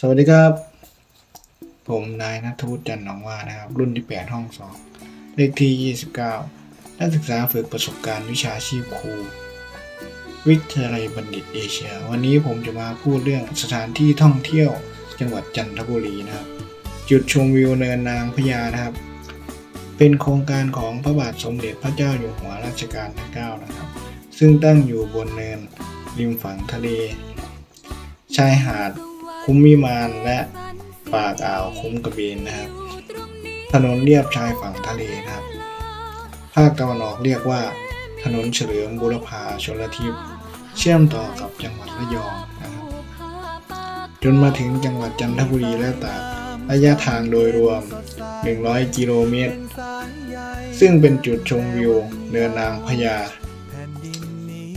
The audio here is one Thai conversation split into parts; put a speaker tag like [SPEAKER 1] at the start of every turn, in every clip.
[SPEAKER 1] สวัสดีครับ ผมนายนัทวุฒิจันทร์หนองว่านะครับ รุ่นที่ 8 ห้อง 2 เลขที่ 29 นักศึกษาฝึกประสบการณ์วิชาชีพครู วิทยาลัยบัณฑิตเอเชีย วันนี้ผมจะมาพูดเรื่องสถานที่ท่องเที่ยวจังหวัดจันทบุรีนะครับ จุดชมวิวเนินนางพญานะครับ เป็นโครงการของพระบาทสมเด็จพระเจ้าอยู่หัวรัชกาลที่9นะครับ ซึ่งตั้งอยู่บนเนินริมฝั่งทะเล ชายหาด คุ้มวิมานและปากอ่าวคุ้มกระเบนนะครับ ถนนเลียบชายฝั่งทะเลนะครับ ภาคตะวันออกเรียกว่า ถนนเฉลิมบุรพาชลทิศเชื่อมต่อกับจังหวัดระยองนะครับ จนมาถึงจังหวัดจันทบุรีและตากระยะทางโดยรวม 100 กิโลเมตร ซึ่งเป็นจุดชมวิวเนินนางพญา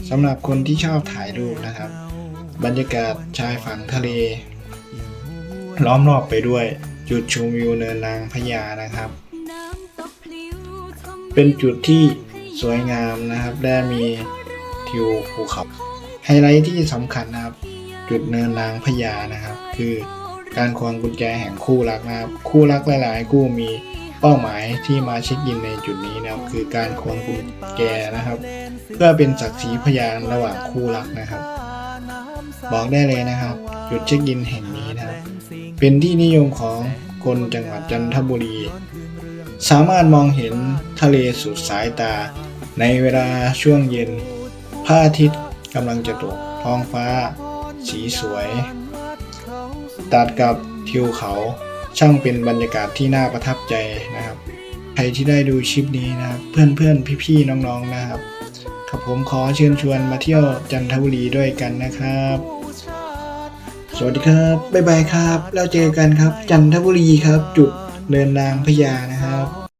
[SPEAKER 1] สำหรับคนที่ชอบถ่ายรูปนะครับ บรรยากาศชายฝั่งทะเล ล้อมรอบไปด้วย จุดชมวิวเนินนางพญานะครับ เป็นจุดที่สวยงามนะครับและมีทิวภูเขาไฮไลท์ที่สำคัญนะครับ จุดเนินนางพญานะครับ คือการควงกุญแจแห่งคู่รักนะครับ คู่รักหลาย ๆ คู่มีเป้าหมายที่มาเช็คอินในจุดนี้นะครับคือการควงกุญแจนะครับ เพื่อเป็นศักดิ์ศรีพยานระหว่างคู่รักนะครับ บอกได้เลยนะครับ จุดเช็คอินแห่งนี้ เป็นที่นิยมของคนจังหวัดจันทบุรี สามารถมองเห็นทะเลสุดสายตา ในเวลาช่วงเย็นพระอาทิตย์กำลังจะตกท้องฟ้า สีสวย ตัดกับทิวเขาช่างเป็นบรรยากาศที่น่าประทับใจนะครับ ใครที่ได้ดูคลิปนี้นะครับเพื่อนๆพี่ๆน้องๆนะครับกับผมขอเชิญชวนมาเที่ยวจันทบุรีด้วยกันนะครับ สวัสดีครับ บ๊ายบายครับ แล้วเจอกันครับ จันทบุรีครับ จุดเดินนางพญานะครับ